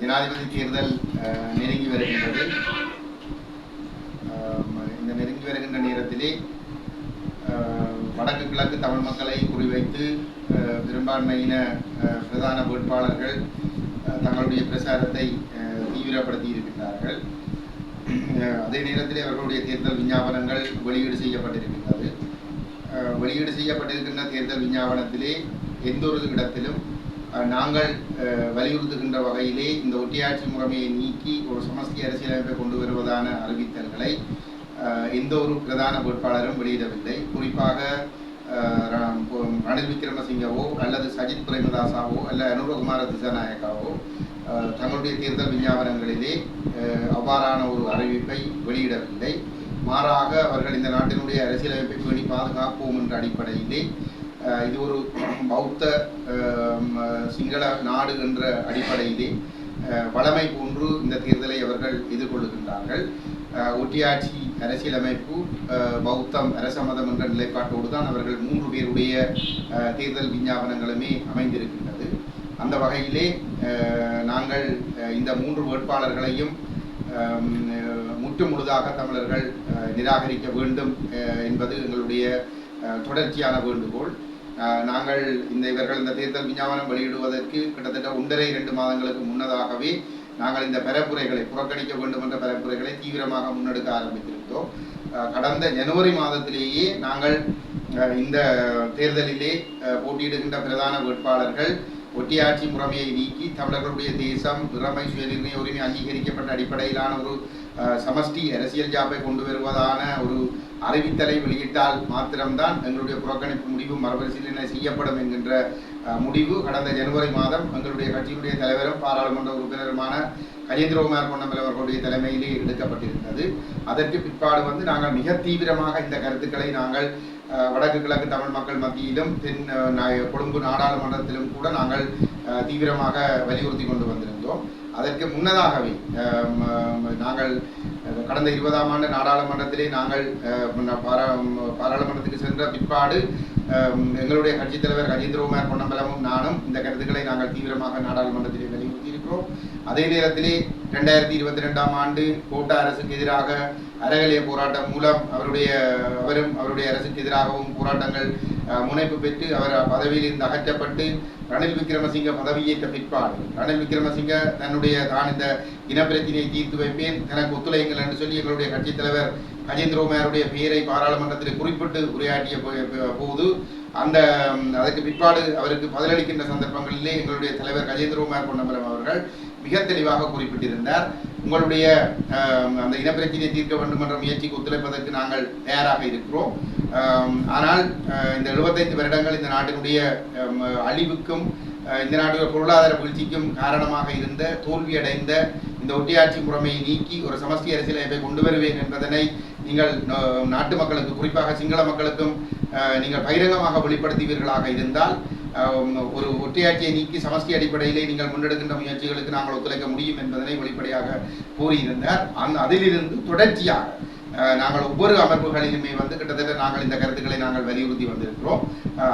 ஜனாதிபதி தேர்தல் நெருங்கி வருகின்றது. இந்த நெருங்கி வருகின்ற நேரத்திலே வடக்கு கிழக்கு தமிழ் மக்களை குறிவைத்து பெரும்பான்மையின பிரதான வேட்பாளர்கள் அஹ், தங்களுடைய பிரச்சாரத்தை அஹ், தீவிரப்படுத்தி இருக்கின்றார்கள். அஹ், அதே நேரத்தில் அவர்களுடைய தேர்தல் விஞ்ஞாபனங்கள் வெளியீடு செய்யப்பட்டிருக்கின்றது. அஹ், வெளியீடு செய்யப்பட்டிருக்கின்ற தேர்தல் விஞ்ஞாபனத்திலே எந்த ஒரு இடத்திலும் நாங்கள் வலியுறுத்துகின்ற வகையிலே இந்த ஒட்டியாட்சி முறைமையை நீக்கி ஒரு சமஸ்தி அரசியலமைப்பை கொண்டு வருவதான அறிவித்தல்களை எந்த ஒரு பிரதான வேட்பாளரும் வெளியிடவில்லை. குறிப்பாக ரணில் விக்ரமசிங்கவோ அல்லது சஜித் பிரேமதாசாவோ அல்ல அனுரகுமார திசாநாயக்காவோ தங்களுடைய தேர்தல் விஞ்ஞாபனங்களிலே அவ்வாறான ஒரு அறிவிப்பை வெளியிடவில்லை. மாறாக அவர்கள் இந்த நாட்டினுடைய அரசியலமைப்பை பேணி பாதுகாப்போம் என்ற அடிப்படையிலே இது ஒரு பௌத்த சிங்கள நாடு என்ற அடிப்படையிலே வளமை போன்று இந்த தேர்தலை அவர்கள் எதிர்கொள்ளுகின்றார்கள். ஒட்டியாட்சி அரசியலமைப்பு பௌத்தம் அரசமதம் என்ற நிலைப்பாட்டோடு தான் அவர்கள் மூன்று பேருடைய தேர்தல் விஞ்ஞாபனங்களுமே அமைந்திருக்கின்றது. அந்த வகையிலே நாங்கள் இந்த மூன்று வேட்பாளர்களையும் முற்று முழுதாக தமிழர்கள் நிராகரிக்க வேண்டும் என்பது எங்களுடைய தொடர்ச்சியான வேண்டுகோள். நாங்கள் இந்த இவர்கள் இந்த தேர்தல் விஞ்ஞாபனம் வெளியிடுவதற்கு கிட்டத்தட்ட ஒன்றரை இரண்டு மாதங்களுக்கு முன்னதாகவே நாங்கள் இந்த பரப்புரைகளை புறக்கணிக்க வேண்டும் என்ற பரப்புரைகளை தீவிரமாக முன்னெடுக்க ஆரம்பித்திருந்தோம் அஹ், கடந்த ஜனவரி மாதத்திலேயே நாங்கள் அஹ், இந்த தேர்தலிலே அஹ், போட்டியிடுகின்ற பிரதான வேட்பாளர்கள் ஒட்டியாட்சி முறைமையை நீக்கி தமிழர்களுடைய தேசம் திறமை சுயநிர்ணய உரிமை அங்கீகரிக்கப்பட்ட அடிப்படையிலான ஒரு சமஷ்டி அரசியல் ஜாப்பை கொண்டு வருவதான ஒரு அறிவித்தலை வெளியிட்டால் மாத்திரம்தான் எங்களுடைய புறக்கணிப்பு முடிவு மறுபரிசீலனை செய்யப்படும் என்கின்ற முடிவு கடந்த ஜனவரி மாதம் எங்களுடைய கட்சியினுடைய தலைவரும் பாராளுமன்ற உறுப்பினருமான கஜேந்திரகுமார் பொன்னம்பல் அவர்களுடைய தலைமையிலே எடுக்கப்பட்டிருந்தது. அதற்கு பிற்பாடு வந்து நாங்கள் மிக தீவிரமாக இந்த கருத்துக்களை நாங்கள் வடக்கு கிழக்கு தமிழ் மக்கள் மத்தியிலும் தென் கொழும்பு நாடாளுமன்றத்திலும் கூட நாங்கள் தீவிரமாக வலியுறுத்தி கொண்டு வந்திருந்தோம். அதற்கு முன்னதாகவே நாங்கள் கடந்த இருபதாம் ஆண்டு நாடாளுமன்றத்திலே நாங்கள் பாரா- பாராளுமன்றத்துக்கு சென்ற பிற்பாடு எங்களுடைய கட்சித் தலைவர் கஜேந்திரகுமார் பொன்னம்பலமும் நானும் இந்த கருத்துக்களை நாங்கள் தீவிரமாக நாடாளுமன்றத்திலே வலியுறுத்தியிருக்கிறோம் அதே நேரத்திலே ரெண்டாயிரத்தி இருபத்தி ரெண்டாம் ஆண்டு கோட்டா அரசுக்கு எதிராக அறகலிய போராட்டம் மூலம் அவருடைய அவரும் அவருடைய அரசுக்கு எதிராகவும் போராட்டங்கள் முனைப்பு பெற்று அவர் பதவியில் இருந்து அகற்றப்பட்டு ரணில் விக்ரமசிங்க பதவியேற்ற பிற்பாடு. ரணில் விக்ரமசிங்க தன்னுடைய தான் இந்த இனப்பிரச்சினையை தீர்த்து வைப்பேன் எனக்கு ஒத்துழைங்கள் என்று சொல்லி எங்களுடைய கட்சித் தலைவர் கஜேந்திரகுமாருடைய பெயரை பாராளுமன்றத்தில் குறிப்பிட்டு உரையாற்றிய போது அந்த அதற்கு பிற்பாடு அவருக்கு பதிலளிக்கின்ற சந்தர்ப்பங்களிலே எங்களுடைய தலைவர் கஜேந்திரகுமார் பொன்னம்பலம் அவர்கள் மிக தெளிவாக குறிப்பிட்டிருந்தார். உங்களுடைய அந்த இனப்பிரச்சனையை தீர்க்க வேண்டும் என்ற முயற்சிக்கு ஒத்துழைப்பதற்கு நாங்கள் தயாராக இருக்கிறோம். ஆனால் அஹ், இந்த 75 வருடங்கள் இந்த நாட்டினுடைய அழிவுக்கும் இந்த நாட்டுடைய பொருளாதார வீழ்ச்சிக்கும் காரணமாக இருந்த தோல்வியடைந்த இந்த ஒட்டியாட்சி முறைமையை நீக்கி ஒரு சமஷ்டி அரசியலமைப்பை கொண்டு வருவேன் என்பதனை நீங்கள் நாட்டு மக்களுக்கு குறிப்பாக சிங்கள மக்களுக்கும் நீங்கள் பகிரங்கமாக வெளிப்படுத்துவீர்களாக இருந்தால் ஒரு ஒற்றையாட்சியை நீக்கி சமஷ்டி அடிப்படையிலே நீங்கள் முன்னெடுக்கின்ற முயற்சிகளுக்கு நாங்கள் ஒத்துழைக்க முடியும் என்பதனை வெளிப்படையாக கூறியிருந்தார். அந் அதிலிருந்து தொடர்ச்சியாக நாங்கள் ஒவ்வொரு அமர்வுகளிலுமே வந்து கிட்டத்தட்ட நாங்கள் இந்த கருத்துக்களை நாங்கள் வலியுறுத்தி வந்திருக்கிறோம்.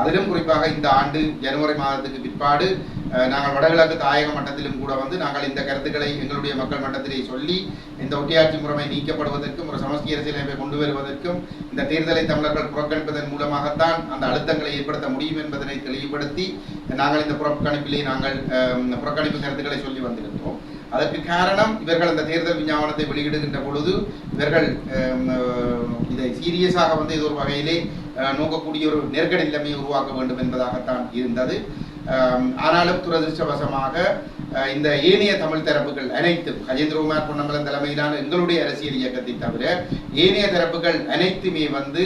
அதிலும் குறிப்பாக இந்த ஆண்டு ஜனவரி மாதத்துக்கு பிற்பாடு நாங்கள் வடகிழக்கு தாயக மட்டத்திலும் கூட வந்து நாங்கள் இந்த கருத்துக்களை எங்களுடைய மக்கள் மட்டத்திலே சொல்லி இந்த ஒட்டியாட்சி முறைமை நீக்கப்படுவதற்கும் ஒரு சமஷ்டி அரசியலமைப்பை கொண்டு வருவதற்கும் இந்த தேர்தலை தமிழர்கள் புறக்கணிப்பதன் மூலமாகத்தான் அந்த அழுத்தங்களை ஏற்படுத்த முடியும் என்பதனை தெளிவுபடுத்தி நாங்கள் இந்த புறக்கணிப்பிலே நாங்கள் இந்த புறக்கணிப்பு கருத்துக்களை சொல்லி வந்திருக்கிறோம். அதற்கு காரணம் இவர்கள் அந்த தேர்தல் விஞ்ஞாபனத்தை வெளியிடுகின்ற பொழுது இவர்கள் இதை சீரியஸாக வந்து இது ஒரு வகையிலே நோக்கக்கூடிய ஒரு நெருக்கடி நிலைமையை உருவாக்க வேண்டும் என்பதாகத்தான் இருந்தது. ஆனாலும் துரதிருஷ்டவசமாக இந்த ஏனைய தமிழ் தரப்புகள் அனைத்தும் கஜேந்திரகுமார் பொன்னம்பலம் தலைமையிலான எங்களுடைய அரசியல் இயக்கத்தை தவிர ஏனைய தரப்புகள் அனைத்துமே வந்து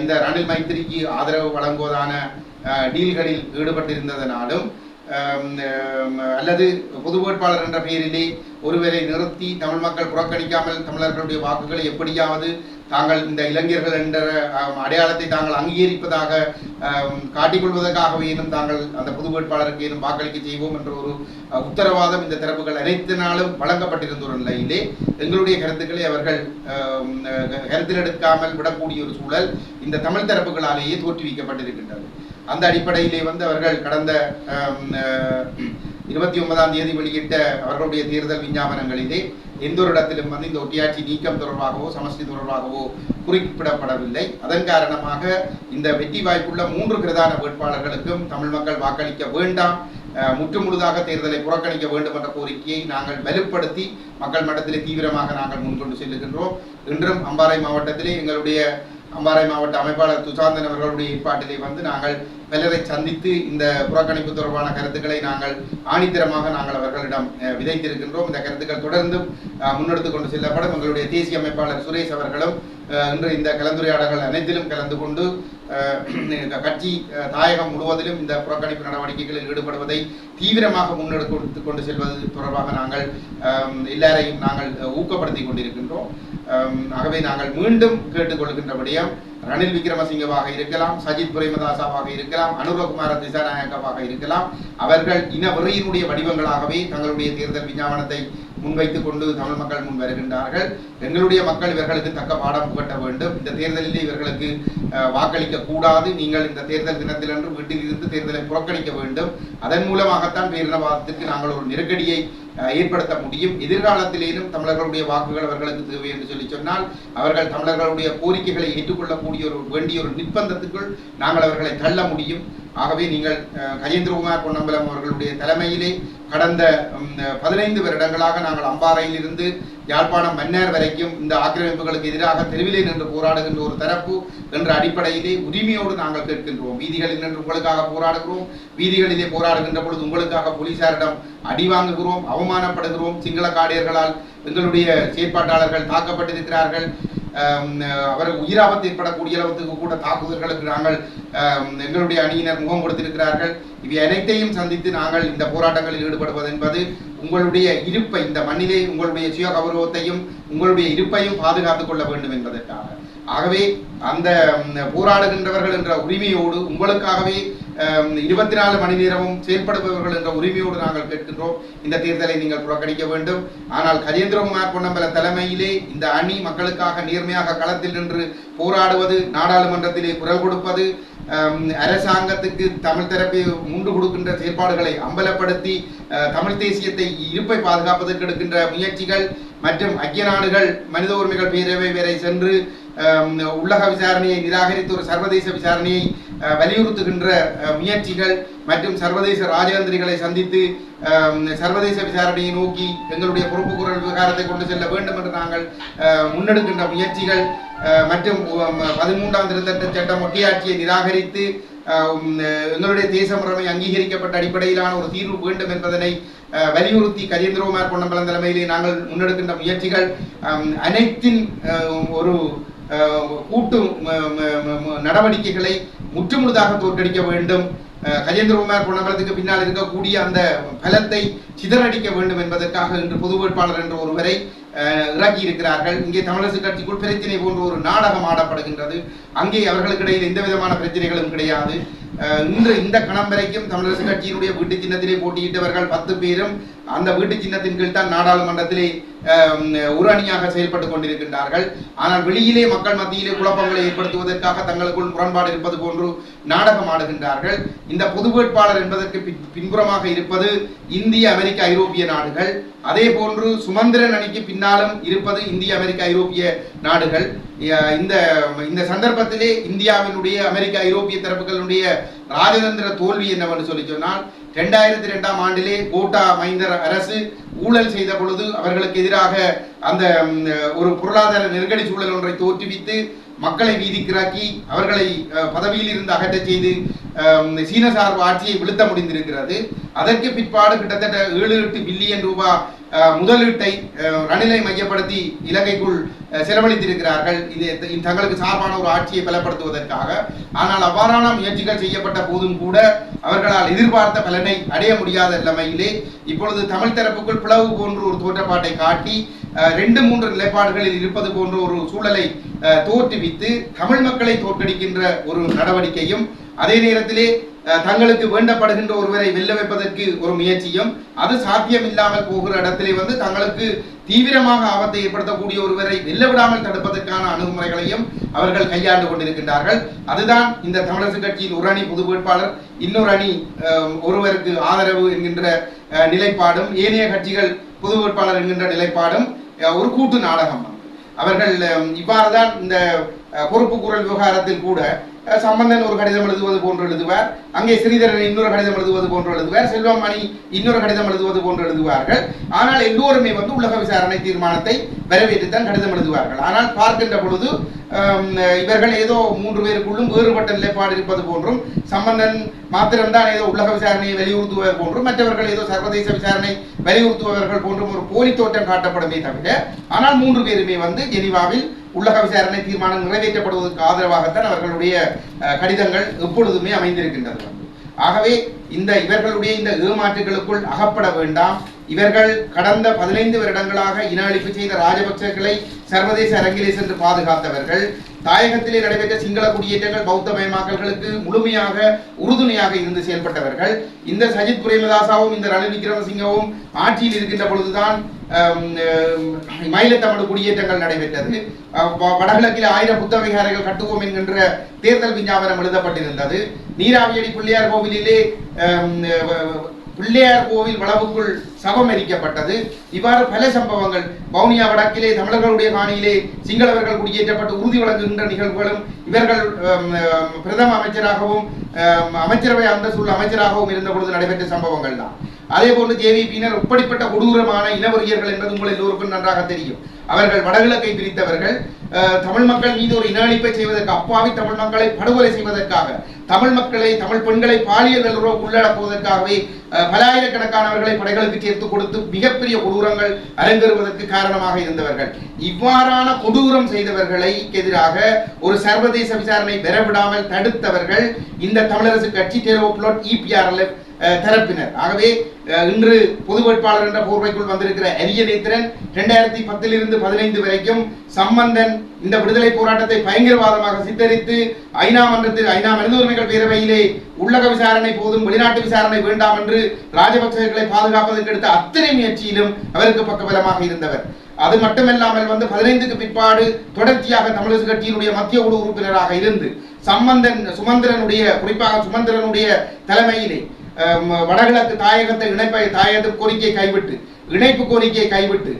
இந்த ரணில் மைத்திரிக்கு ஆதரவு வழங்குவதான டீல்களில் ஈடுபட்டிருந்ததனாலும் அல்லது பொது வேட்பாளர் என்ற பெயரிலே ஒருவரை நிறுத்தி தமிழ் மக்கள் புறக்கணிக்காமல் தமிழர்களுடைய வாக்குகளை எப்படியாவது தாங்கள் இந்த இளைஞர்கள் என்ற அடையாளத்தை தாங்கள் அங்கீகரிப்பதாக ஆம், காட்டிக்கொள்வதற்காகவே தாங்கள் அந்த பொது வேட்பாளருக்கு ஏனும் வாக்களிக்க செய்வோம் என்ற ஒரு உத்தரவாதம் இந்த தரப்புகள் அனைத்தினாலும் வழங்கப்பட்டிருந்த ஒரு நிலையிலே எங்களுடைய கருத்துக்களை அவர்கள் கருத்தில் எடுக்காமல் விடக்கூடிய ஒரு சூழல் இந்த தமிழ் தரப்புகளாலேயே தோற்றுவிக்கப்பட்டிருக்கின்றது. அந்த அடிப்படையிலே வந்து அவர்கள் கடந்த இருபத்தி ஒன்பதாம் தேதி வெளியிட்ட அவர்களுடைய தேர்தல் விஞ்ஞாபனங்களிலே எந்த ஒரு இடத்திலும் வந்து இந்த ஒட்டியாட்சி நீக்கம் தொடர்பாகவோ சமஷ்டி தொடர்பாகவோ குறிப்பிடப்படவில்லை. அதன் காரணமாக இந்த வெற்றி வாய்ப்புள்ள மூன்று பிரதான வேட்பாளர்களுக்கும் தமிழ் மக்கள் வாக்களிக்க வேண்டாம். முற்றுமுழுதாக முற்று முழுதாக தேர்தலை புறக்கணிக்க வேண்டும் என்ற கோரிக்கையை நாங்கள் வலுப்படுத்தி மக்கள் மட்டத்திலே தீவிரமாக நாங்கள் முன்கொண்டு செல்லுகின்றோம். இன்றும் அம்பாறை மாவட்டத்திலே எங்களுடைய அம்பாறை மாவட்ட அமைப்பாளர் துசாந்தன் அவர்களுடைய ஏற்பாட்டிலே வந்து நாங்கள் பலரை சந்தித்து இந்த புறக்கணிப்பு தொடர்பான கருத்துக்களை நாங்கள் ஆணித்தரமாக நாங்கள் அவர்களிடம் விதைத்திருக்கின்றோம். இந்த கருத்துக்கள் தொடர்ந்தும் முன்னெடுத்து கொண்டு செல்லப்படும். எங்களுடைய தேசிய அமைப்பாளர் சுரேஷ் அவர்களும் அஹ், இன்று இந்த கலந்துரையாடல்கள் அனைத்திலும் கலந்து கொண்டு அஹ், கட்சி அஹ், தாயகம் முழுவதிலும் இந்த புறக்கணிப்பு நடவடிக்கைகளில் ஈடுபடுவதை தீவிரமாக முன்னெடுத்து கொண்டு செல்வது தொடர்பாக நாங்கள் அஹ், எல்லாரையும் நாங்கள் ஊக்கப்படுத்தி கொண்டிருக்கின்றோம். ஆகவே நாங்கள் மீண்டும் கேட்டுக்கொள்கின்ற விடயம் ரணில் விக்ரமசிங்கவாக இருக்கலாம் சஜித் பிரேமதாசாவாக இருக்கலாம் அனுரகுமார திசாநாயக்கவாக இருக்கலாம் அவர்கள் இன வெறியினுடைய வடிவங்களாகவே தங்களுடைய தேர்தல் விஞ்ஞாபனத்தை முன்வைத்துக் கொண்டு தமிழ் மக்கள் முன் வருகின்றார்கள். எங்களுடைய மக்கள் இவர்களுக்கு தக்க பாடம் புகட்ட வேண்டும். இந்த தேர்தலில் இவர்களுக்கு அஹ், வாக்களிக்க கூடாது. நீங்கள் இந்த தேர்தல் தினத்திலன்று வீட்டில் இருந்து தேர்தலை புறக்கணிக்க வேண்டும். அதன் மூலமாகத்தான் பேரினவாதத்திற்கு நாங்கள் ஒரு நெருக்கடியை ஏற்படுத்த முடியும். எதிர்காலத்திலேயும் தமிழர்களுடைய வாக்குகள் அவர்களுக்கு தேவை என்று சொல்லி சொன்னால் அவர்கள் தமிழர்களுடைய கோரிக்கைகளை ஏற்றுக்கொள்ளக்கூடிய ஒரு வேண்டிய ஒரு நிர்பந்தத்துக்குள் நாங்கள் அவர்களை தள்ள முடியும். ஆகவே நீங்கள் அஹ், கஜேந்திரகுமார் பொன்னம்பலம் அவர்களுடைய தலைமையிலே கடந்த பதினைந்து வருடங்களாக நாங்கள் அம்பாறையில் இருந்து யாழ்ப்பாணம் மன்னர் வரைக்கும் இந்த ஆக்கிரமிப்புகளுக்கு எதிராக தெருவிலே நின்று போராடுகின்ற ஒரு தரப்பு என்ற அடிப்படையிலே உரிமையோடு நாங்கள் கேட்கின்றோம். வீதிகளில் நின்று உங்களுக்காக போராடுகிறோம். வீதிகளிலே போராடுகின்ற பொழுது உங்களுக்காக போலீசாரிடம் அடி வாங்குகிறோம் அவமானப்படுகிறோம். சிங்கள காடியர்களால் எங்களுடைய செயற்பாட்டாளர்கள் தாக்கப்பட்டிருக்கிறார்கள். அவர்கள் உயிராபத்து ஏற்படக்கூடிய அளவுக்கு கூட தாக்குதல்களுக்கு நாங்கள் எங்களுடைய அணியினர் முகம் கொடுத்திருக்கிறார்கள். இவை அனைத்தையும் சந்தித்து நாங்கள் இந்த போராட்டங்களில் ஈடுபடுவது என்பது உங்களுடைய இருப்பை இந்த மண்ணிலே உங்களுடைய சுய கௌரவத்தையும் உங்களுடைய இருப்பையும் பாதுகாத்துக் கொள்ள வேண்டும் என்பதற்காக. ஆகவே அந்த போராடுகின்றவர்கள் என்ற உரிமையோடு உங்களுக்காகவே இருபத்தி நாலு மணி நேரமும் செயல்படுபவர்கள் என்ற உரிமையோடு நாங்கள் கேட்கின்றோம். இந்த தேர்தலை நீங்கள் புறக்கணிக்க வேண்டும். ஆனால் கஜேந்திரகுமார் பொன்னம்பல தலைமையிலே இந்த அணி மக்களுக்காக நேர்மையாக களத்தில் நின்று போராடுவது நாடாளுமன்றத்திலே குரல் கொடுப்பது அரசாங்கத்துக்கு தமிழ் தரப்பை முண்டு கொடுக்கின்ற செயற்பாடுகளை அம்பலப்படுத்தி தமிழ் தேசியத்தை இருப்பை பாதுகாப்பதற்கு எடுக்கின்ற முயற்சிகள் மற்றும் ஐக்கிய நாடுகள் மனித உரிமைகள் பேரவை வரை சென்று உள்ளக விசாரணையை நிராகரித்து ஒரு சர்வதேச விசாரணையை வலியுறுத்துகின்ற முயற்சிகள் மற்றும் சர்வதேச ராஜதந்திரிகளை சந்தித்து சர்வதேச விசாரணையை நோக்கி எங்களுடைய பொறுப்பு குரல் விவகாரத்தை கொண்டு செல்ல வேண்டும் என்று நாங்கள் முன்னெடுக்கின்ற முயற்சிகள் மற்றும் பதிமூன்றாம் திருத்தட்ட சட்டம் ஒட்டியாட்சியை நிராகரித்து எங்களுடைய தேச முறைமை அங்கீகரிக்கப்பட்ட அடிப்படையிலான ஒரு தீர்வு வேண்டும் என்பதனை வலியுறுத்தி கஜேந்திரகுமார் பொன்னம்பலம் தலைமையிலே நாங்கள் முன்னெடுக்கின்ற முயற்சிகள் அனைத்தின் ஒரு கூட்டு நடவடிக்கைகளை முற்றுமுழுதாக தோற்கடிக்க வேண்டும். கஜேந்திரகுமார் பொன்னம்பலத்துக்கு பின்னால் இருக்கக்கூடிய அந்த பலத்தை சிதறடிக்க வேண்டும் என்பதற்காக இன்று பொது வேட்பாளர் என்ற ஒருவரை அஹ், இறக்கி இருக்கிறார்கள். இங்கே தமிழரசு கட்சிக்குள் பிரச்சனை போன்ற ஒரு நாடகம் ஆடப்படுகின்றது. அங்கே அவர்களுக்கு இடையில் எந்த விதமான பிரச்சனைகளும் கிடையாது. இன்று இந்த கணம் வரைக்கும் தமிழரசு கட்சியினுடைய வீட்டு சின்னத்திலே போட்டியிட்டவர்கள் பத்து பேரும் அந்த வீட்டு சின்னத்தின் கீழ் தான் நாடாளுமன்றத்திலே உரணியாக செயல்பட்டு அணியாக செயல்பட்டுக் கொண்டிருக்கின்றார்கள். ஆனால் வெளியிலே மக்கள் மத்தியிலே குழப்பங்களை ஏற்படுத்துவதற்காக தங்களுக்குள் முரண்பாடு இருப்பது போன்று நாடகம் ஆடுகின்றார்கள். இந்த பொது வேட்பாளர் என்பதற்கு பின்- பின்புறமாக இருப்பது இந்திய அமெரிக்க ஐரோப்பிய நாடுகள். அதே போன்று சுமந்திரன் அணிக்கு பின்னாலும் இருப்பது இந்திய அமெரிக்க ஐரோப்பிய நாடுகள். இந்த இந்த சந்தர்ப்பத்திலே இந்தியாவினுடைய அமெரிக்க ஐரோப்பிய தரப்புகளுடைய ராஜதந்திர தோல்வி என்னவென்று சொல்லி சொன்னால் ரெண்டாயிரத்தி ரெண்டாம் ஆண்டிலே கோட்டா மைந்தர் அரசு ஊழல் செய்த பொழுது அவர்களுக்கு எதிராக அந்த ஒரு பொருளாதார நெருக்கடி சூழல் ஒன்றை தோற்றுவித்து மக்களை வீதிக்கிறாக்கி அவர்களை பதவியில் இருந்து அகற்றச் செய்து சீன சார்பு ஆட்சியை வீழ்த்த முடிந்திருக்கிறது. அதற்கு பிற்பாடு கிட்டத்தட்ட ஏழு எட்டு பில்லியன் ரூபாய் முதலீட்டை ரணிலை மையப்படுத்தி இலங்கைக்குள் செலவழித்திருக்கிறார்கள். இது தங்களுக்கு சார்பான ஒரு ஆட்சியை பலப்படுத்துவதற்காக. ஆனால் அவ்வாறான முயற்சிகள் செய்யப்பட்ட போதும் கூட அவர்களால் எதிர்பார்த்த பலனை அடைய முடியாத நிலைமையிலே இப்பொழுது தமிழ் தரப்புக்குள் பிளவு போன்ற ஒரு தோற்றப்பாட்டை காட்டி ரெண்டு மூன்று நிலைப்பாடுகளில் இருப்பது போன்ற ஒரு சூழலை தோற்றுவித்து தமிழ் மக்களை தோற்கடிக்கின்ற ஒரு நடவடிக்கையும் அதே நேரத்திலே தங்களுக்கு வேண்டப்படுகின்ற ஒருவரை வெல்ல வைப்பதற்கு ஒரு முயற்சியும் அது சாத்தியம் இல்லாமல் போகிற இடத்திலே வந்து தங்களுக்கு தீவிரமாக ஆபத்தை ஏற்படுத்தக்கூடிய ஒருவரை வெல்ல விடாமல் தடுப்பதற்கான அணுகுமுறைகளையும் அவர்கள் கையாண்டு கொண்டிருக்கின்றார்கள். அதுதான் இந்த தமிழரசு கட்சியின் ஒரு அணி பொது வேட்பாளர் இன்னொரு அணி ஒருவருக்கு ஆதரவு என்கின்ற நிலைப்பாடும் ஏனைய கட்சிகள் பொது வேட்பாளர் என்கின்ற நிலைப்பாடும் ஒரு கூட்டு நாடகம். அவர்கள் இவ்வாறு தான் இந்த பொறுப்பு குரல் விவகாரத்தில் கூட சம்பந்தன் ஒரு கடிதம் எழுதுவது போன்று எழுதுவார். அங்கே ஸ்ரீதரன் இன்னொரு கடிதம் எழுதுவது போன்று எழுதுவார். செல்வமணி இன்னொரு கடிதம் எழுதுவது போன்று எழுதுவார்கள். ஆனால் எல்லோருமே வந்து உலக விசாரணை தீர்மானத்தை வரவேற்றுத்தான் கடிதம் எழுதுவார்கள். ஆனால் பார்க்கின்ற பொழுது இவர்கள் ஏதோ மூன்று பேருக்குள்ளும் வேறுபட்ட நிலைப்பாடு இருப்பது போன்றும் சம்பந்தன் மாத்திரம்தான் ஏதோ உலக விசாரணையை வலியுறுத்துவது போன்றும் மற்றவர்கள் ஏதோ சர்வதேச விசாரணை வலியுறுத்துபவர்கள் போன்றும் ஒரு போலி தோற்றம் காட்டப்படுமே தவிர ஆனால் மூன்று பேருமே வந்து ஜெனிவாவில் உள்ளக விசாரணை தீர்மானம் நிறைவேற்றப்படுவதற்கு ஆதரவாகத்தான் அவர்களுடைய கடிதங்கள் எப்பொழுதுமே அமைந்திருக்கின்றது ஆகவே இந்த இவர்களுடைய இந்த ஏமாற்றுகளுக்குள் அகப்பட வேண்டாம். இவர்கள் கடந்த பதினைந்து வருடங்களாக இன அழிப்பு செய்த ராஜபக்சர்களை சர்வதேச அரங்கிலே சென்று பாதுகாத்தவர்கள். தாயகத்திலே நடைபெற்ற சிங்கள குடியேற்றங்கள் பௌத்த மயமாக்கல்களுக்கு முழுமையாக உறுதுணையாக இருந்து செயல்பட்டவர்கள். இந்த சஜித் பிரேமதாசாவும் இந்த ரணில் விக்ரமசிங்கவும் ஆட்சியில் இருக்கின்ற பொழுதுதான் மயிலத்தமிழ் குடியேற்றங்கள் நடைபெற்றது. அஹ், வ- வடகிழக்கில் ஆயிரம் புத்த விகாரைகள் கட்டுவோம் என்கின்ற தேர்தல் விஞ்ஞாபனம் எழுதப்பட்டிருந்தது. நீராவியடி பிள்ளையார் கோவிலிலே பிள்ளையார் கோவில் வளவுக்குள் சவம் எரிக்கப்பட்டது இவ்வாறு பல சம்பவங்கள். வவுனியா வடக்கிலே தமிழர்களுடைய காணியிலே சிங்களவர்கள் குடியேற்றப்பட்டு உறுதி வழங்குகின்ற நிகழ்வுகளும் இவர்கள் பிரதம அமைச்சராகவும் அமைச்சரவை அந்தஸ்துள்ள அமைச்சராகவும் இருந்த பொழுது நடைபெற்ற சம்பவங்கள் தான் அதே போன்று ஜேவிபியினர் இப்படிப்பட்ட கொடூரமான இனவரியர்கள் என்பது உங்கள் எல்லோருக்கும் நன்றாக தெரியும். அவர்கள் வடகிழக்கை பிரித்தவர்கள் தமிழ் மக்கள் மீது ஒரு இன அழிப்பை செய்வதற்கு அப்பாவி தமிழ் மக்களை படுகொலை செய்வதற்காக தமிழ் மக்களை தமிழ் பெண்களை பாலியல் நல்லுறவு உள்ளடக்குவதற்காகவே அஹ், பலாயிரக்கணக்கானவர்களை படைகளுக்கு சேர்த்து கொடுத்து மிகப்பெரிய கொடூரங்கள் அரங்கேறுவதற்கு காரணமாக இருந்தவர்கள். இவ்வாறான கொடூரம் செய்தவர்களை எதிராக ஒரு சர்வதேச விசாரணை பெறவிடாமல் தடுத்தவர்கள் இந்த தமிழரசு கட்சி தேர்வு பிளாட் இபிஆர்எல்எஃப் தரப்பினர். ஆகவே அஹ், இன்று பொது வேட்பாளர் என்ற போர்வைக்குள் வந்திருக்கிற அரிய நேத்திரன் இரண்டாயிரத்தி பத்திலிருந்து பதினைந்து வரைக்கும் சம்பந்தன் இந்த விடுதலை போராட்டத்தை பயங்கரவாதமாக சித்தரித்து ஐநா மன்றத்தில் ஐநா மனித உரிமைகள் பேரவையிலே உள்ளக விசாரணை போதும் வெளிநாட்டு விசாரணை வேண்டாம் என்று ராஜபக்சர்களை பாதுகாப்பதற்கு எடுத்த அத்தனை முயற்சியிலும் அவருக்கு பக்கபலமாக இருந்தவர். அது மட்டுமல்லாமல் வந்து பதினைந்துக்கு பிற்பாடு தொடர்ச்சியாக தமிழக கட்சியினுடைய மத்திய குழு உறுப்பினராக இருந்து சம்பந்தன் சுமந்திரனுடைய குறிப்பாக சுமந்திரனுடைய தலைமையிலே வடகிழக்கு தாயகத்தை இணைப்பை தாயகத்து கோரிக்கையை கைவிட்டு இணைப்பு கோரிக்கையை கைவிட்டு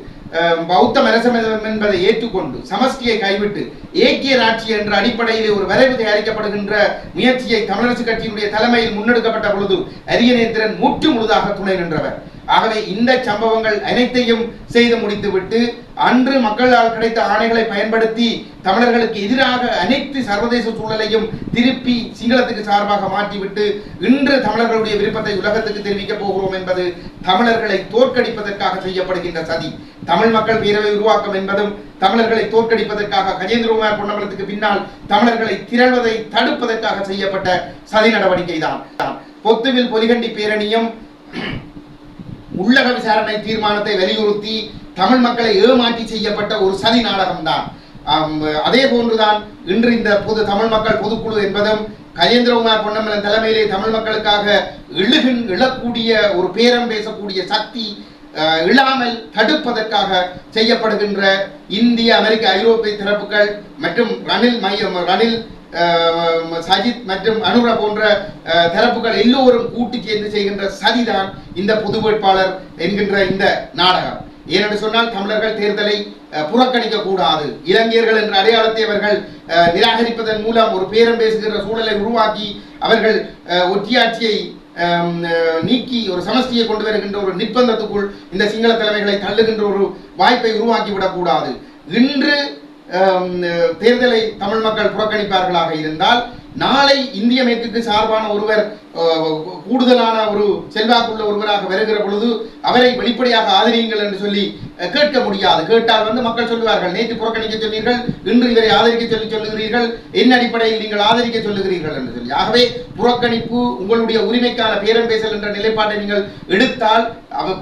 பௌத்த மரசம் என்பதை ஏற்றுக்கொண்டு சமஷ்டியை கைவிட்டு ஏக்கிய ராட்சி என்ற அடிப்படையில் ஒரு வரைவு தயாரிக்கப்படுகின்ற முயற்சியை தமிழரசு கட்சியினுடைய தலைமையில் முன்னெடுக்கப்பட்ட பொழுது அரியநேத்திரன் முற்று முழுதாக துணை நின்றவர். ஆகவே இந்த சம்பவங்கள் அனைத்தையும் செய்து முடித்துவிட்டு அன்று மக்களால் கிடைத்த ஆணைகளை பயன்படுத்தி தமிழர்களுக்கு எதிராக அனைத்து சர்வதேச சூழலையும் திருப்பி சிங்களத்துக்கு சார்பாக மாற்றிவிட்டு இன்று தமிழர்களுடைய விருப்பத்தை உலகத்துக்கு தெரிவிக்கப் போகிறோம் என்பது தமிழர்களை தோற்கடிப்பதற்காக செய்யப்படுகின்ற சதி. தமிழ் மக்கள் பேரவை உருவாக்கம் என்பதும் தமிழர்களை தோற்கடிப்பதற்காக கஜேந்திரகுமார் பொன்னமலத்துக்கு பின்னால் தமிழர்களை திரள்வதை தடுப்பதற்காக செய்யப்பட்ட சதி நடவடிக்கை தான் பொத்துவில் பொலிகண்டி பேரணியும் உள்ளக விசாரணை தீர்மானத்தை வலியுறுத்தி தமிழ் மக்களை ஏமாற்றி செய்யப்பட்ட ஒரு சதி நாடகம்தான். அதே போன்றுதான் இன்று இந்த பொது தமிழ் மக்கள் பொதுக்குழு என்பதும் கஜேந்திரகுமார் பொன்னம்பலன் தலைமையிலே தமிழ் மக்களுக்காக இழுகின் இழக்கூடிய ஒரு பேரம் பேசக்கூடிய சக்தி இழாமல் தடுப்பதற்காக செய்யப்படுகின்ற இந்திய அமெரிக்க ஐரோப்பிய திறப்புகள் மற்றும் ரணில் மையம் ரணில் சஜித் மற்றும் அனுர போன்ற தரப்புகள் எல்லோரும் கூட்டு சேர்ந்து செய்கின்ற சதிதான் இந்த பொது வேட்பாளர் என்கின்ற இந்த நாடகம். ஏனென்று சொன்னால் தமிழர்கள் தேர்தலை புறக்கணிக்க கூடாது இளைஞர்கள் என்ற அடையாளத்தை அவர்கள் நிராகரிப்பதன் மூலம் ஒரு பேரம் பேசுகின்ற சூழலை உருவாக்கி அவர்கள் ஒற்றியாட்சியை நீக்கி ஒரு சமஸ்டியை கொண்டு வருகின்ற ஒரு நிர்பந்தத்துக்குள் இந்த சிங்கள தலைமைகளை தள்ளுகின்ற ஒரு வாய்ப்பை உருவாக்கி விடக்கூடாது. இன்று தேர்தலை தமிழ் மக்கள் புறக்கணிப்பார்களாக இருந்தால் நாளை இந்திய மேற்குக்கு சார்பான ஒருவர் கூடுதலான ஒரு செல்வாக்குள்ள ஒருவராக வருகிற பொழுது அவரை வெளிப்படையாக ஆதரியுங்கள் என்று சொல்லி கேட்க முடியாது. கேட்டால் வந்து மக்கள் சொல்லுவார்கள் நேற்று புறக்கணிக்க சொன்னீர்கள் இன்று இவரை ஆதரிக்க சொல்லி சொல்லுகிறீர்கள் என்ன அடிப்படையில் நீங்கள் ஆதரிக்க சொல்லுகிறீர்கள் என்று சொல்லி. ஆகவே புறக்கணிப்பு உங்களுடைய உரிமைக்கான பேரம் பேசல் என்ற நிலைப்பாட்டை நீங்கள் எடுத்தால்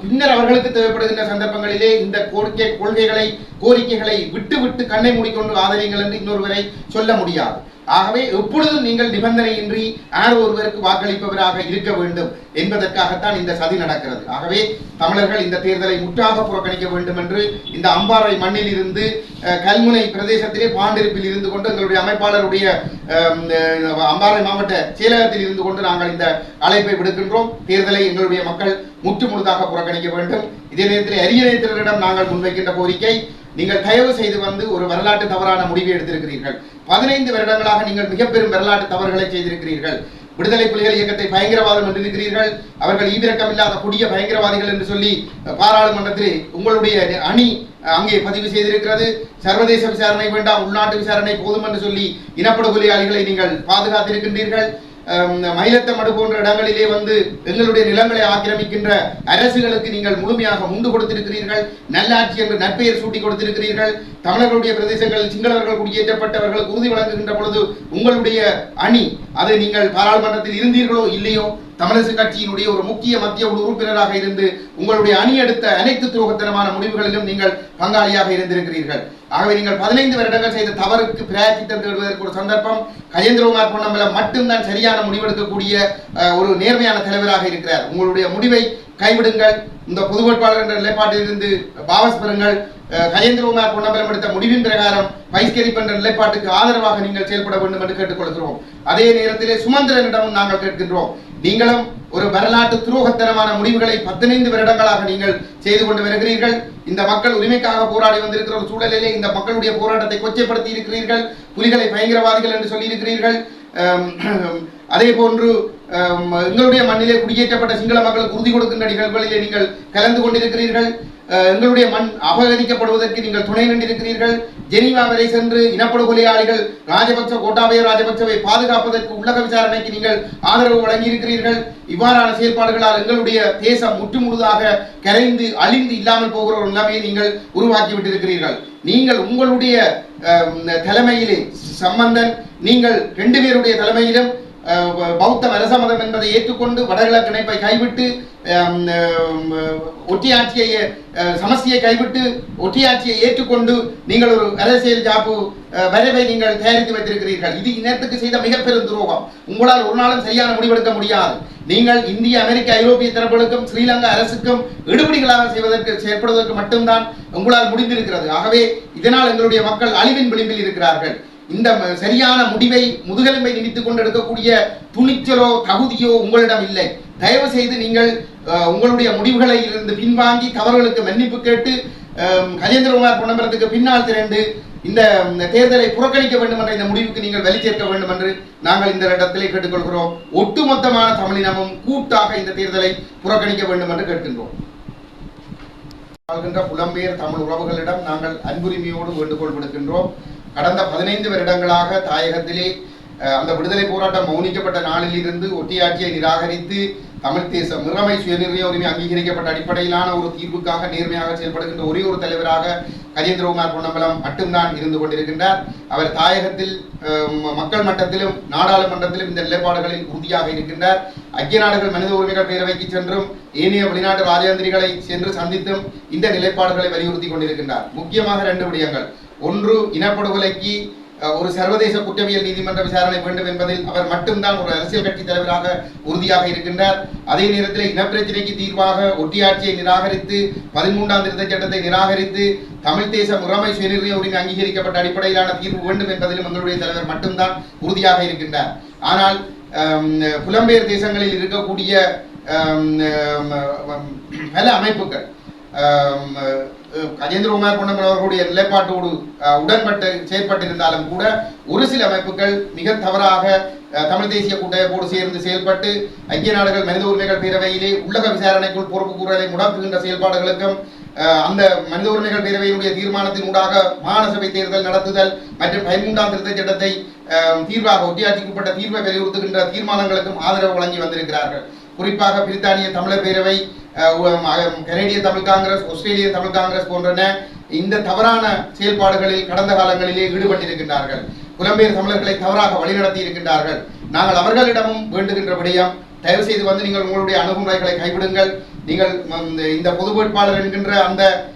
பின்னர் அவர்களுக்கு தேவைப்படுகின்ற சந்தர்ப்பங்களிலே இந்த கோரிக்கை கொள்கைகளை கோரிக்கைகளை விட்டு விட்டு கண்ணை மூடிக்கொண்டு ஆதரியுங்கள் என்று இன்னொருவரை சொல்ல முடியாது. ஆகவே எப்பொழுதும் நீங்கள் நிபந்தனையின்றி யார் ஒருவருக்கு வாக்களிப்பவராக இருக்க வேண்டும் என்பதற்காகத்தான் இந்த சதி நடக்கிறது. ஆகவே தமிழர்கள் இந்த தேர்தலை முற்றாக புறக்கணிக்க வேண்டும் என்று இந்த அம்பாறை மண்ணில் இருந்து கல்முனை பிரதேசத்திலே பாண்டிருப்பில் இருந்து கொண்டு எங்களுடைய அமைப்பாளருடைய அம்பாறை மாவட்ட செயலகத்தில் இருந்து கொண்டு நாங்கள் இந்த அழைப்பை விடுக்கின்றோம். தேர்தலை எங்களுடைய மக்கள் முற்று முழுதாக புறக்கணிக்க வேண்டும். இதே நேரத்தில் அரியணையத்தினரிடம் நாங்கள் முன்வைக்கின்ற கோரிக்கை நீங்கள் தயவு செய்து வந்து ஒரு வரலாற்று தவறான முடிவை எடுத்திருக்கிறீர்கள். பதினைந்து வருடங்களாக நீங்கள் மிக பெரும் வரலாற்று தவறுகளை செய்திருக்கிறீர்கள். விடுதலை புலிகள் இயக்கத்தை பயங்கரவாதம் என்று இருக்கிறீர்கள் அவர்கள் ஈவிரக்கம் இல்லாத புதிய பயங்கரவாதிகள் என்று சொல்லி பாராளுமன்றத்தில் உங்களுடைய அணி அங்கே பதிவு செய்திருக்கிறது. சர்வதேச விசாரணை வேண்டாம் உள்நாட்டு விசாரணை போதும் என்று சொல்லி இனப்படுகொலையாளிகளை நீங்கள் பாதுகாத்திருக்கின்றீர்கள். மயிலத்தமடு போன்ற இடங்களிலே வந்து எங்களுடைய நிலங்களை ஆக்கிரமிக்கின்ற அரசுகளுக்கு நீங்கள் முழுமையாக முண்டு கொடுத்திருக்கிறீர்கள். நல்லாட்சி என்று நற்பெயர் சூட்டி கொடுத்திருக்கிறீர்கள். தமிழர்களுடைய பிரதேசங்களில் சிங்களவர்கள் குடியேற்றப்பட்டவர்களுக்கு உறுதி வழங்குகின்ற பொழுது உங்களுடைய அணி அதை நீங்கள் பாராளுமன்றத்தில் இருந்தீர்களோ இல்லையோ? தமிழரசு கட்சியினுடைய ஒரு முக்கிய மத்திய குழு உறுப்பினராக இருந்து உங்களுடைய அணி எடுத்த அனைத்து துரோகத்தனமான முடிவுகளிலும் நீங்கள் பங்காளியாக இருந்திருக்கிறீர்கள். ஆகவே நீங்கள் பதினைந்து வருடங்கள் செய்த தவறுக்கு பிராயச்சித்தம் தேடுவதற்கு ஒரு சந்தர்ப்பம் கஜேந்திரகுமார் பொன்னம்பலம் மட்டும்தான் சரியான முடிவெடுக்கக்கூடிய ஒரு நேர்மையான தலைவராக இருக்கிறார். உங்களுடைய முடிவை கைவிடுங்கள். இந்த பொது வேட்பாளர் என்ற நிலைப்பாட்டிலிருந்து பாவஸ் பெறுங்கள் கஜேந்திரகுமார் பொன்னம்பலம் எடுத்த முடிவின் பிரகாரம் வைஸ்கரிப் என்ற நிலைப்பாட்டுக்கு ஆதரவாக நீங்கள் செயல்பட வேண்டும் என்று கேட்டுக்கொள்கிறோம். அதே நேரத்திலே சுமந்திரனிடமும் நாங்கள் கேட்கின்றோம். நீங்களும் ஒரு வரலாற்று துரோகத்தனமான முடிவுகளை பதினைந்து வருடங்களாக நீங்கள் செய்து கொண்டு வருகிறீர்கள். இந்த மக்கள் உரிமைக்காக போராடி வந்திருக்கிற ஒரு சூழலிலே இந்த மக்களுடைய போராட்டத்தை கொச்சைப்படுத்தி இருக்கிறீர்கள். புலிகளை பயங்கரவாதிகள் என்று சொல்லியிருக்கிறீர்கள். அதே போன்று எங்களுடைய மண்ணிலே குடியேற்றப்பட்ட சிங்கள மக்களுக்கு உறுதி கொடுக்கின்ற நிகழ்வுகளிலே நீங்கள் கலந்து கொண்டிருக்கிறீர்கள். எங்களுடைய மண் அபகரிக்கப்படுவதற்கு நீங்கள் துணை நின்றிருக்கிறீர்கள். ஜெனீவா வரை சென்று இனப்படுகொலையாளிகள் ராஜபக்ச கோட்டாபய ராஜபக்சவை பாதுகாப்பதற்கு உள்ளக விசாரணைக்கு நீங்கள் ஆதரவு வழங்கியிருக்கிறீர்கள். இவ்வாறான செயல்பாடுகளால் எங்களுடைய தேசம் முற்றுமுழுதாக கரைந்து அழிந்து இல்லாமல் போகிற ஒரு நிலைமையை நீங்கள் உருவாக்கி விட்டிருக்கிறீர்கள் நீங்கள் உங்களுடைய தலைமையிலே சம்பந்தன் நீங்கள் ரெண்டு பேருடைய தலைமையிலும் பௌத்த அரசமதம் என்பதை ஏற்றுக்கொண்டு வடகிழக்கு இணைப்பை கைவிட்டு ஒற்றியாட்சியை சமஸ்தியை கைவிட்டு ஒற்றியாட்சியை ஏற்றுக்கொண்டு நீங்கள் ஒரு அரசியல் ஜாப்பு வரைவை நீங்கள் தயாரித்து வைத்திருக்கிறீர்கள். இது இனத்துக்கு செய்த மிகப்பெரும் துரோகம். உங்களால் ஒரு நாளும் சரியான முடிவெடுக்க முடியாது. நீங்கள் இந்திய அமெரிக்க ஐரோப்பிய தரப்புகளுக்கும் ஸ்ரீலங்கா அரசுக்கும் எடுபடிகளாக செய்வதற்கு செயற்படுவதற்கு மட்டும்தான் உங்களால் முடிந்திருக்கிறது. ஆகவே இதனால் எங்களுடைய மக்கள் அழிவின் விளிம்பில் இருக்கிறார்கள். இந்த சரியான முடிவை முதுகெலும்பை நிமித்துக் கொண்டு எடுக்கக்கூடிய துணிச்சலோ தகுதியோ உங்களிடம் இல்லை. தயவு செய்து நீங்கள் அஹ், உங்களுடைய முடிவுகளை இருந்து பின்வாங்கி தவறுகளுக்கு மன்னிப்பு கேட்டு கஜேந்திரகுமார் பொன்னம்பலத்துக்கு பின்னால் திரண்டு இந்த தேர்தலை புறக்கணிக்க வேண்டும் என்ற இந்த முடிவுக்கு நீங்கள் வலி சேர்க்க வேண்டும் என்று நாங்கள் இந்த இடத்திலே கேட்டுக்கொள்கிறோம். ஒட்டுமொத்தமான தமிழினமும் கூட்டாக இந்த தேர்தலை புறக்கணிக்க வேண்டும் என்று கேட்கின்றோம். வாழ்கின்ற புலம்பெயர் தமிழ் உறவுகளிடம் நாங்கள் அன்புரிமையோடு வேண்டுகோள் விடுக்கின்றோம். கடந்த பதினைந்து வருடங்களாக தாயகத்திலே அந்த விடுதலை போராட்டம் மௌனிக்கப்பட்ட நாளில் இருந்து ஒட்டியாட்சியை நிராகரித்து தமிழ் தேசம் நிறமை சுயநிர்ணய உரிமை அங்கீகரிக்கப்பட்ட அடிப்படையிலான ஒரு தீர்வுக்காக நேர்மையாக செயல்படுகின்ற ஒரே ஒரு தலைவராக கஜேந்திரகுமார் பொன்னம்பலம் மட்டும்தான் இருந்து கொண்டிருக்கின்றார். அவர் தாயகத்தில் அஹ், ம- மக்கள் மட்டத்திலும் நாடாளுமன்றத்திலும் இந்த நிலைப்பாடுகளில் உறுதியாக இருக்கின்றார். ஐக்கிய நாடுகள் மனித உரிமைகள் பேரவைக்கு சென்றும் ஏனைய வெளிநாட்டு ராஜேந்திரிகளை சென்று சந்தித்தும் இந்த நிலைப்பாடுகளை வலியுறுத்தி கொண்டிருக்கின்றார். முக்கியமாக ரெண்டு விடயங்கள். ஒன்று இனப்படுகொலைக்கு ஒரு சர்வதேச குற்றவியல் நீதிமன்ற விசாரணை வேண்டும் என்பதில் அவர் மட்டும்தான் ஒரு அரசியல் கட்சி தலைவராக உறுதியாக இருக்கின்றார். அதே நேரத்தில் இனப்பிரச்சனைக்கு தீர்வாக ஒட்டியாட்சியை நிராகரித்து பதிமூன்றாம் திருத்தச் சட்டத்தை நிராகரித்து தமிழ் தேச முறைமை சுயநிர்ணய உரிமை அங்கீகரிக்கப்பட்ட அடிப்படையிலான தீர்வு வேண்டும் என்பதிலும் எங்களுடைய தலைவர் மட்டும்தான் உறுதியாக இருக்கின்றார். ஆனால் புலம்பெயர் தேசங்களில் இருக்கக்கூடிய பல அமைப்புகள் கஜேந்திரகுமார் பொன்னம்பலம் அவர்களுடைய நிலைப்பாட்டோடு உடன்பட்டு செயற்பட்டிருந்தாலும் கூட ஒரு சில அமைப்புகள் மிக தவறாக தமிழ் தேசிய கூட்டமைப்போடு சேர்ந்து செயல்பட்டு ஐக்கிய நாடுகள் மனித உரிமைகள் பேரவையிலே உள்ளக விசாரணைக்குள் பொறுப்பு கூறலை முடக்குகின்ற செயல்பாடுகளுக்கும் அந்த மனித உரிமைகள் பேரவையினுடைய தீர்மானத்தின் ஊடாக மாகாணசபை தேர்தல் நடத்துதல் மற்றும் பதிமூன்றாம் திருத்த சட்டத்தை தீர்வாக ஒட்டியாட்சிக்குட்பட்ட தீர்வை வலியுறுத்துகின்ற தீர்மானங்களுக்கும் ஆதரவு வழங்கி வந்திருக்கிறார்கள். குறிப்பாக பிரித்தானிய தமிழர் பேரவை கனேடிய தமிழ் காங்கிரஸ் ஆஸ்திரேலிய தமிழ் காங்கிரஸ் போன்றன இந்த தவறான செயல்பாடுகளில் கடந்த காலங்களிலே ஈடுபட்டிருக்கின்றார்கள். புலம்பெயர் தமிழர்களை தவறாக வழிநடத்தி இருக்கின்றார்கள். நாங்கள் அவர்களிடமும் வேண்டுகின்ற விடயம் தயவு செய்து வந்து நீங்கள் உங்களுடைய அணுகுமுறைகளை கைவிடுங்கள். நீங்கள் இந்த- இந்த பொது வேட்பாளர் என்கின்ற அந்த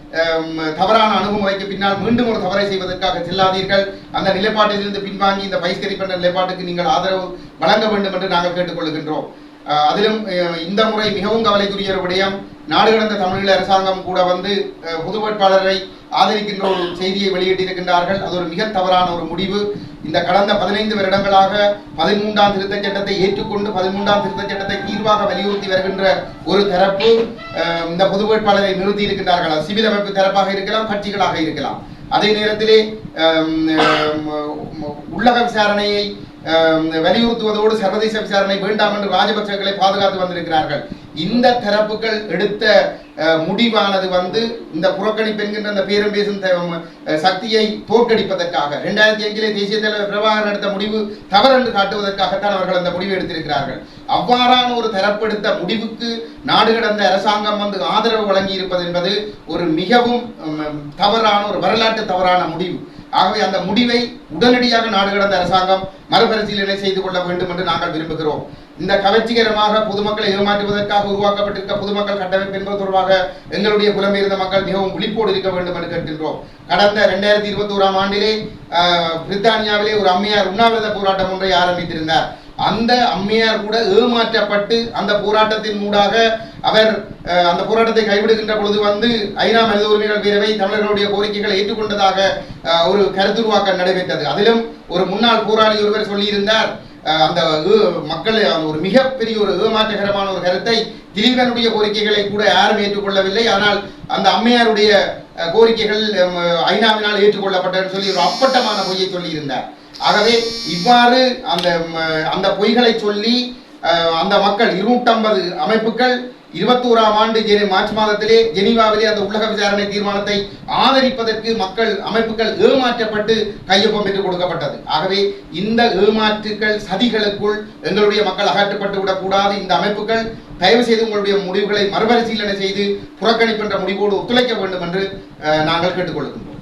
தவறான அணுகுமுறைக்கு பின்னால் மீண்டும் ஒரு தவறை செய்வதற்காக செல்லாதீர்கள். அந்த நிலைப்பாட்டிலிருந்து பின்வாங்கி இந்த பகிஷ்கரிக்கின்ற நிலைப்பாட்டுக்கு நீங்கள் ஆதரவு வழங்க வேண்டும் என்று நாங்கள் கேட்டுக்கொள்கின்றோம். அதிலும் இந்த முறை மிகவும் கவலைக்குரிய ஒரு விடயம் நாடு கடந்த தமிழீழ அரசாங்கம் கூட வந்து புது பொது வேட்பாளரை ஆதரிக்கின்ற ஒரு செய்தியை வெளியிட்டிருக்கின்றார்கள். அது ஒரு மிக தவறான ஒரு முடிவு. இந்த கடந்த பதினைந்து வருடங்களாக பதிமூன்றாம் திருத்தச் சட்டத்தை ஏற்றுக்கொண்டு பதிமூன்றாம் திருத்தச் சட்டத்தை தீர்வாக வலியுறுத்தி வருகின்ற ஒரு தரப்பு இந்த பொது வேட்பாளரை நிறுத்தி இருக்கின்றார்கள் சிவில் அமைப்பு தரப்பாக இருக்கலாம் கட்சிகளாக இருக்கலாம். அதே நேரத்திலே உள்ளக விசாரணையை வலியுறுத்துவதோடு சர்வதேச விசாரணை வேண்டாம் என்று ராஜபக்சர்களை பாதுகாத்து வந்திருக்கிறார்கள். இந்த தரப்புகள் எடுத்த முடிவானது வந்து இந்த புறக்கணிப்பு என்கின்ற அந்த பேரும் பேசும் த- சக்தியை தோற்கடிப்பதற்காக இரண்டாயிரத்தி அஞ்சிலே தேசிய தலைவர் பிரபாகரன் எடுத்த முடிவு தவறு என்று காட்டுவதற்காகத்தான் அவர்கள் அந்த முடிவை எடுத்திருக்கிறார்கள். அவ்வாறான ஒரு தரப்படுத்த முடிவுக்கு நாடு கடந்த அரசாங்கம் வந்து ஆதரவு வழங்கி இருப்பது என்பது ஒரு மிகவும் தவறான ஒரு வரலாற்று தவறான முடிவு. ஆகவே அந்த முடிவை உடனடியாக நாடு கடந்த அரசாங்கம் மறுபரிசீலனை செய்து கொள்ள வேண்டும் என்று நாங்கள் விரும்புகிறோம். இந்த கவர்ச்சிகரமாக பொதுமக்களை ஏமாற்றுவதற்காக உருவாக்கப்பட்டிருக்க பொதுமக்கள் கட்டமைப்பு என்பது தொடர்பாக எங்களுடைய புலம்பெயர்ந்த மக்கள் மிகவும் விழிப்போடு இருக்க வேண்டும் என்று கேட்கின்றோம். கடந்த இரண்டாயிரத்தி இருபத்தி ஓராம் ஆண்டிலே பிரித்தானியாவிலே ஒரு அம்மையார் உண்ணாவிரத போராட்டம் ஒன்றை ஆரம்பித்திருந்தார். அந்த அம்மையார் கூட ஏமாற்றப்பட்டு அந்த போராட்டத்தின் மூடாக அவர் அஹ், அந்த போராட்டத்தை கைவிடுகின்ற பொழுது வந்து ஐநா மனித உரிமைகள் பேரவை தமிழர்களுடைய கோரிக்கைகளை ஏற்றுக்கொண்டதாக அஹ், ஒரு கருத்துருவாக்கம் நடைபெற்றது. அதிலும் ஒரு முன்னாள் போராளி ஒருவர் சொல்லியிருந்தார் அஹ், அந்த மக்கள் ஒரு மிகப்பெரிய ஒரு ஏமாற்றகரமான ஒரு கருத்தை திலீபனுடைய கோரிக்கைகளை கூட யாரும் ஏற்றுக்கொள்ளவில்லை. ஆனால் அந்த அம்மையாருடைய அஹ், கோரிக்கைகள் ஐநாவினால் ஏற்றுக்கொள்ளப்பட்டதுன்னு சொல்லி ஒரு அப்பட்டமான பொய்யை சொல்லியிருந்தார். ஆகவே இவ்வாறு அந்த அந்த பொய்களை சொல்லி அந்த மக்கள் இருநூற்றம்பது அமைப்புகள் இருபத்தோராம் ஆண்டு ஜெனி மார்ச் மாதத்திலே ஜெனீவாவிலே அந்த உலக விசாரணை தீர்மானத்தை ஆதரிப்பதற்கு மக்கள் அமைப்புகள் ஏமாற்றப்பட்டு கையொப்பம் பெற்றுக் கொடுக்கப்பட்டது. ஆகவே இந்த ஏமாற்றுகள் சதிகளுக்குள் எங்களுடைய மக்கள் அகற்றப்பட்டு விடக்கூடாது. இந்த அமைப்புகள் தயவு செய்து உங்களுடைய முடிவுகளை மறுபரிசீலனை செய்து புறக்கணிப்பு என்ற முடிவோடு ஒத்துழைக்க வேண்டும் என்று நாங்கள் கேட்டுக்கொள்கின்றோம்.